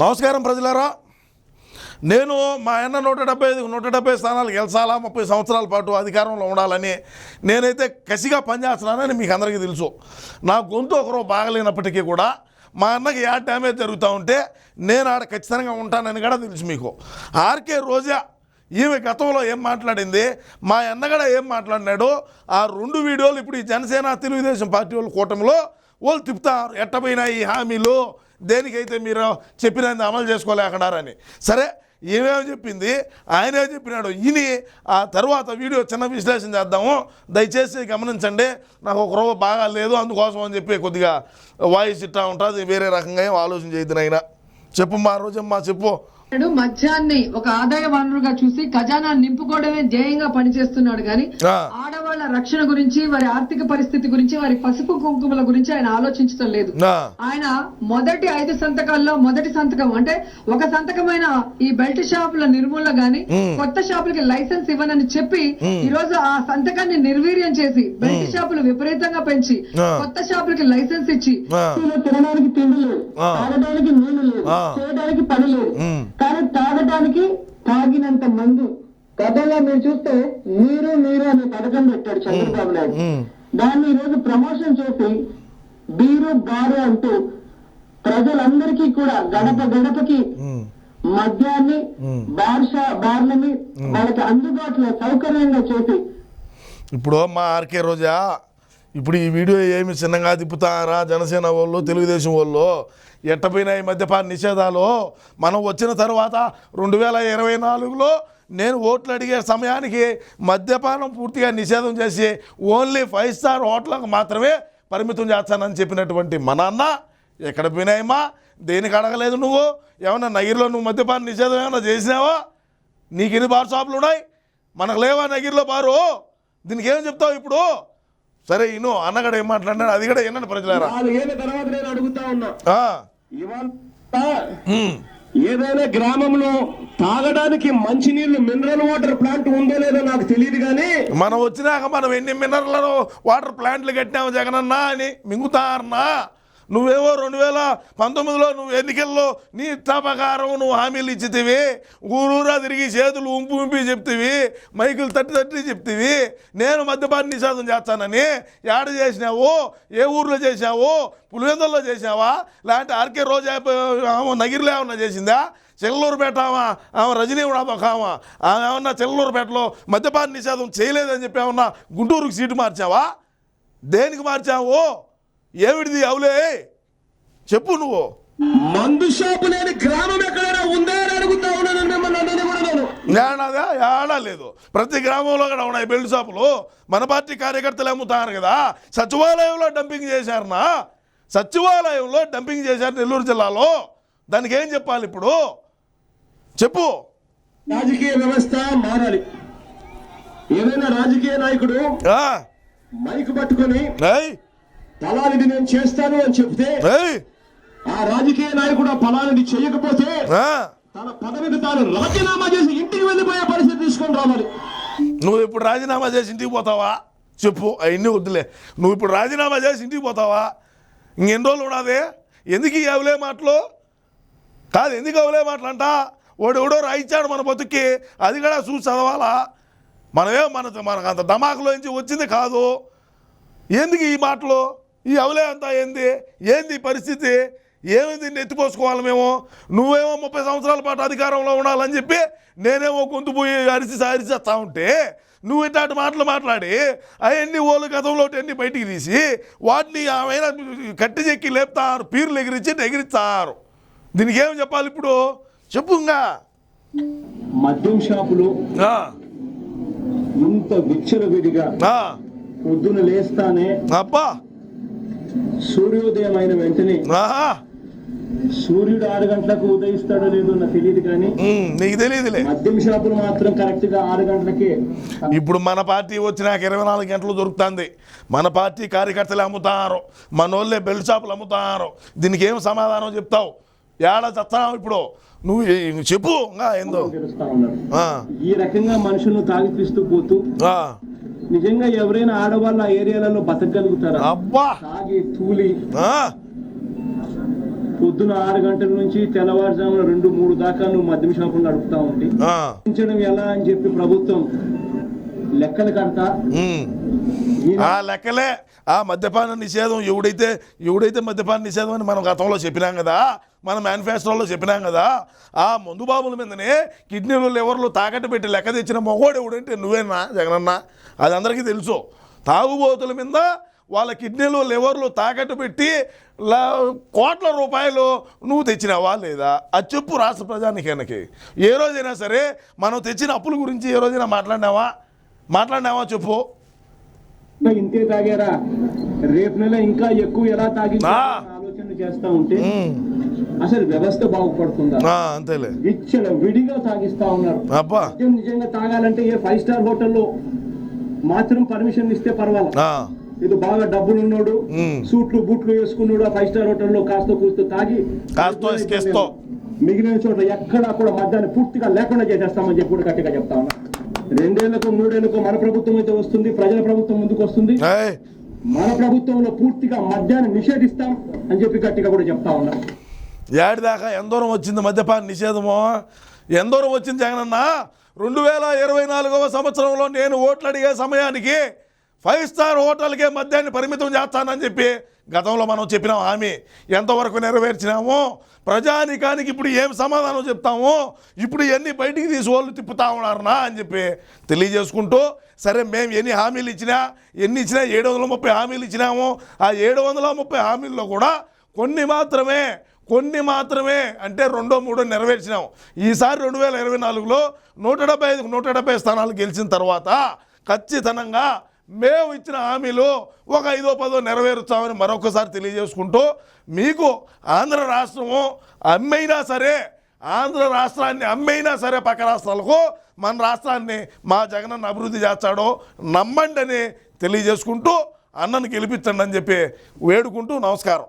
నమస్కారం ప్రజలారా. నేను మా అన్న నూట డెబ్బై ఐదు నూట డెబ్బై స్థానాలు గెలిచాలా ముప్పై సంవత్సరాల పాటు అధికారంలో ఉండాలని నేనైతే కసిగా పనిచేస్తున్నానని మీకు అందరికీ తెలుసు. నా గొంతు ఒకరో బాగలేనప్పటికీ కూడా మా అన్నకి యా డ్యామేజ్ జరుగుతూ ఉంటే నేను ఆడ ఖచ్చితంగా ఉంటానని కూడా తెలుసు మీకు. ఆర్కే రోజా ఈమె గతంలో ఏం మాట్లాడింది? మా అన్నగడ ఏం మాట్లాడినాడు? ఆ రెండు వీడియోలు ఇప్పుడు ఈ జనసేన తెలుగుదేశం పార్టీ వాళ్ళు కూటమిలో వాళ్ళు తిప్పుతారు. ఎట్టపోయినా ఈ హామీలు? దేనికైతే మీరు చెప్పినది అమలు చేసుకోలేకన్నారని. సరే ఏమేమి చెప్పింది ఆయనే చెప్పినాడు. ఇని ఆ తర్వాత వీడియో చిన్న విశ్లేషణ చేద్దాము. దయచేసి గమనించండి. నాకు ఒక రోజు బాగా లేదు అందుకోసం అని చెప్పి కొద్దిగా వాయిస్ ఇట్టా ఉంటుంది. వేరే రకంగా ఏం ఆలోచన చేయదు నాయన. చెప్పు మా రోజమ్మా చెప్పు. నాయుడు మద్యాన్ని ఒక ఆదాయ వనరుగా చూసి ఖజానా నింపుకోవడమే ధ్యేయంగా పనిచేస్తున్నాడు గాని. ఆడవాళ్ళ రక్షణ గురించి వారి ఆర్థిక పరిస్థితి గురించి వారి పసుపు కుంకుమల గురించి ఆయన ఆలోచించడం లేదు ఆయన మొదటి ఐదు సంతకాల్లో మొదటి సంతకం అంటే ఒక సంతకమైన ఈ బెల్ట్ షాపుల నిర్మూలన గాని కొత్త షాపులకి లైసెన్స్ ఇవ్వనని చెప్పి ఈ రోజు ఆ సంతకాన్ని నిర్వీర్యం చేసి బెల్ట్ షాపులు విపరీతంగా పెంచి. కొత్త షాపులకి లైసెన్స్ ఇచ్చి తినడానికి తిండి లేదు ఆ. తాగడానికి ఆ. చేయడానికి పని లేదు ఉమ్. కానీ తాగడానికి తాగినంత మందు. గతంలో మీరు చూస్తే మీరు మీరు అనే పథకం పెట్టాడు చంద్రబాబు నాయుడు. దాన్ని ఈ రోజు ప్రమోషన్ చేసి బీరు బారు అంటూ ప్రజలందరికీ కూడా గడప గడపకి. మద్యాన్ని బార్ షా బార్లని వాళ్ళకి అందుబాటులో సౌకర్యంగా చేసి ఇప్పుడు మా ఆర్కే రోజా ఇప్పుడు ఈ వీడియో ఏమి చిన్నగా తిప్పుతారా జనసేన వాళ్ళు తెలుగుదేశం వాళ్ళు? ఎట్టపోయిన ఈ మద్యపాన నిషేధాలు? మనం వచ్చిన తర్వాత రెండు వేల ఇరవై నాలుగులో నేను ఓట్లు అడిగే సమయానికి మద్యపానం పూర్తిగా నిషేధం చేసి ఓన్లీ ఫైవ్ స్టార్ హోటళ్ళకు మాత్రమే పరిమితం చేస్తానని చెప్పినటువంటి మా నాన్న ఎక్కడ పోయినాయమ్మా దేనికి అడగలేదు నువ్వు? ఏమన్నా నగిరిలో నువ్వు మద్యపాన నిషేధం ఏమన్నా చేసినావా? నీకు ఎన్ని బార్ షాపులు ఉన్నాయి? మనకు లేవా నగిరిలో బారు? దీనికి ఏం చెప్తావు ఇప్పుడు? సరే ఇను అన్నగడ ఏం మాట్లాడినాడు? అది కూడా వినండి ప్రజలారా. నాలుగేళ్ళ తర్వాత నేను అడుగుతా ఉన్నా. ఏదైనా గ్రామంలో తాగడానికి మంచినీళ్ళు మినరల్ వాటర్ ప్లాంట్ ఉందో లేదో నాకు తెలియదు కానీ మనం వచ్చినాక మనం ఎన్ని మినరల్ వాటర్ ప్లాంట్లు కట్టినాము జగనన్న అని మింగుతారన్నా. నువ్వేవో రెండు వేల పంతొమ్మిదిలో నువ్వు ఎన్నికల్లో నీ ఇష్ట నువ్వు హామీలు ఇచ్చితివి ఊరూరా తిరిగి చేతులు ఉంపు ఉంపి చెప్తివి మైకులు తట్టి తట్టి చెప్తివి నేను మద్యపాన్ని నిషేధం చేస్తానని ఏడ చేసినావు ఏ ఊర్లో చేసినావు పులివెందుల్లో చేసినావా? లేదంటే ఆర్కే రోజా ఆమె నగిరిలో ఏమన్నా చేసిందా? చెల్లూరుపేట ఆమె ఆమె రజనీ కూడా ఒక ఆమె. ఆమె ఏమన్నా చెల్లూరుపేటలో మద్యపాన నిషేధం చేయలేదని చెప్పి ఏమన్నా గుంటూరుకు సీటు మార్చావా? దేనికి మార్చావు? ఏమిటిది అవులే చెప్పు నువ్వు. మందు షాపు లేని గ్రామం ఎక్కడైనా ఉందా అని అడుగుతా ఉన్నాను మిమ్మల్ని అందరినీ కూడా నేను. ఏడాదా? ఏడా లేదు. ప్రతి గ్రామంలో కూడా ఉన్నాయి బెల్ట్ షాపులు. మన పార్టీ కార్యకర్తలు అమ్ముతారు కదా. సచివాలయంలో డంపింగ్ చేశారనా? సచివాలయంలో డంపింగ్ చేశారు నెల్లూరు జిల్లాలో. దానికి ఏం చెప్పాలి ఇప్పుడు? చెప్పు. రాజకీయ వ్యవస్థ మారాలి. ఏదైనా రాజకీయ నాయకుడు మైక్ పట్టుకొని ఏయ్, ఫలానిది నేను చేస్తాను అని చెప్తే ఆ రాజకీయ నాయకుడు ఆ ఫలానిది చేయకపోతే తన పదవికి తాను రాజీనామా చేసి ఇంటికి వెళ్ళిపోయే పరిస్థితి తీసుకొని రావాలి. నువ్వు ఇప్పుడు రాజీనామా చేసి ఇంటికి పోతావా? చెప్పు అవన్నీ వద్దులే. నువ్వు ఇప్పుడు రాజీనామా చేసి ఇంటికి పోతావా? ఇంకెన్ని రోజులు ఉన్నది ఎందుకు అవలే మాటలు? కాదు ఎందుకు అవలే మాటలు అంట? వాడు ఎవడో రాయించాడు మన బతుక్కి. అది కూడా చూసి చదవాలా? మనమే మన మనకు అంత దమాకులోంచి వచ్చింది కాదు. ఎందుకు ఈ మాటలు? ఈ అవలే అంతా ఏంది? ఏంది పరిస్థితి? ఏమి దీన్ని ఎత్తిపోసుకోవాలి మేము. నువ్వేమో ముప్పై సంవత్సరాల పాటు అధికారంలో ఉండాలని చెప్పి నేనేమో గొంతు పోయి అరిసి అరిచేస్తా ఉంటే నువ్వు ఇట్లాంటి మాటలు మాట్లాడి అవన్నీ ఓళ్ళు గతంలో అన్ని బయటికి తీసి వాటిని ఆమె కట్టి చెక్కి లేపుతారు పీర్లు ఎగిరించి ఎగిరిస్తారు. దీనికి ఏం చెప్పాలి ఇప్పుడు? చెప్పు ఇంకా. మద్యం షాపులు ఇంత విచ్చలవిడిగా పొద్దున లేస్తానే అబ్బా. సూర్యోదయం అయిన వెంటనే సూర్యుడు ఆరు గంటలకు ఉదయిస్తాడో లేదో నాకు తెలియదు కానీ నీకు తెలియదులే. మద్యం షాపులు మాత్రం కరెక్ట్గా ఆరు గంటలకే ఇప్పుడు మన పార్టీ వచ్చినాక ఇరవై నాలుగు గంటలు దొరుకుతుంది. మన పార్టీ కార్యకర్తలు అమ్ముతారు మన వాళ్ళే బెల్ట్ షాపులు అమ్ముతారు దీనికి ఏం సమాధానం చెప్తావు? ఏడ చస్తావు ఇప్పుడు. నువ్వు చెప్పు ఇంకా ఏందో. ఈ రకంగా మనుషులను తాగిపిస్తూ పోతూ ఆ, నిజంగా ఎవరైనా ఆడవాళ్ళు ఆ ఏరియాలలో బతకగలుగుతారా? అబ్బా! తాగి తూలి ఆ, పొద్దున ఆరు గంటల నుంచి తెల్లవారుజామున రెండు మూడు దాకా నువ్వు మద్యం షాపులు నడుపుతా పెంచడం ఎలా అని చెప్పి ప్రభుత్వం లెక్కలు కడతా? ఆ లెక్కలే. ఆ మద్యపాన నిషేధం ఎవడైతే ఎవడైతే మద్యపాన నిషేధం అని మనం గతంలో చెప్పినాం కదా మన మేనిఫెస్టోలో చెప్పినాం కదా ఆ మందు బాబుల మీదనే కిడ్నీలు లివర్లు తాకట్టు పెట్టి లెక్క తెచ్చిన మొగోడు ఎవడంటే నువ్వేనా జగనన్న? అది అందరికీ తెలుసు. తాగుబోతుల మీద వాళ్ళ కిడ్నీలు లివర్లు తాకట్టు పెట్టి కోట్ల రూపాయలు నువ్వు తెచ్చినావా లేదా? అది చెప్పు రాష్ట్ర ప్రజానికానికి. ఏ రోజైనా సరే మనం తెచ్చిన అప్పుల గురించి ఏ రోజైనా మాట్లాడినావా? మాట్లాడినావా చెప్పు. ఇంతే తాగారా? రేపు నెల ఇంకా ఎక్కువ ఎలా తాగి. ఆలోచన చేస్తా ఉంటే. అసలు వ్యవస్థ బాగుపడుతుందా? అంతేలే. విడిగా తాగిస్తా ఉన్నారు. అబ్బా. నిజంగా తాగాలంటే ఏ ఫైవ్ స్టార్ హోటల్లో మాత్రం పర్మిషన్ ఇస్తే పర్వాలేదు ఇది బాగా డబ్బులు ఉన్నాడు. సూట్లు బూట్లు వేసుకున్నాడు ఆ ఫైవ్ స్టార్ హోటల్లో కాస్త కూస్తూ తాగి కాస్తో. మిగిలిన చోట ఎక్కడా కూడా మద్యాన్ని పూర్తిగా లేకుండా చేసేస్తామని చెప్పి కూడా గట్టిగా చెప్తా ఉన్నా. రెండేళ్ళకు మూడేళ్ళకు మన ప్రభుత్వం అయితే వస్తుంది ప్రజల ప్రభుత్వం ముందుకు వస్తుంది. మన ప్రభుత్వంలో పూర్తిగా మద్యాన్ని నిషేధిస్తాం అని చెప్పి గట్టిగా కూడా చెప్తా ఉన్నా. ఏడు దాకా ఎందూరం వచ్చింది మద్యపాన నిషేధము? ఎందూరం వచ్చింది జగనన్న? రెండు వేల ఇరవై నాలుగవ సంవత్సరంలో నేను ఓట్లు అడిగే సమయానికి ఫైవ్ స్టార్ హోటల్కే మద్యాన్ని పరిమితం చేస్తానని చెప్పి గతంలో మనం చెప్పినాం హామీ. ఎంతవరకు నెరవేర్చినాము ప్రజానికానికి ఇప్పుడు ఏం సమాధానం చెప్తాము ఇప్పుడు ఎన్ని బయటికి తీసి వాళ్ళు తిప్పుతా ఉన్నారనా అని చెప్పి తెలియజేసుకుంటూ సరే మేము ఎన్ని హామీలు ఇచ్చినా ఎన్ని ఇచ్చినా ఏడు వందల ముప్పై హామీలు ఇచ్చినాము ఆ ఏడు వందల ముప్పై హామీల్లో కూడా కొన్ని మాత్రమే కొన్ని మాత్రమే అంటే రెండో మూడో నెరవేర్చినాం ఈసారి రెండు వేల ఇరవై నాలుగులో నూట డెబ్బై ఐదు నూట డెబ్బై స్థానాలు గెలిచిన తర్వాత ఖచ్చితంగా మేము ఇచ్చిన హామీలు ఒక ఐదో పదో నెరవేరుస్తామని మరొకసారి తెలియజేసుకుంటూ మీకు ఆంధ్ర రాష్ట్రము అమ్మైనా సరే ఆంధ్ర రాష్ట్రాన్ని అమ్మైనా సరే పక్క రాష్ట్రాలకు మన రాష్ట్రాన్ని మా జగనన్న అభివృద్ధి చేస్తాడో నమ్మండి అని తెలియజేసుకుంటూ అన్నను గెలిపించండి అని చెప్పి వేడుకుంటూ నమస్కారం.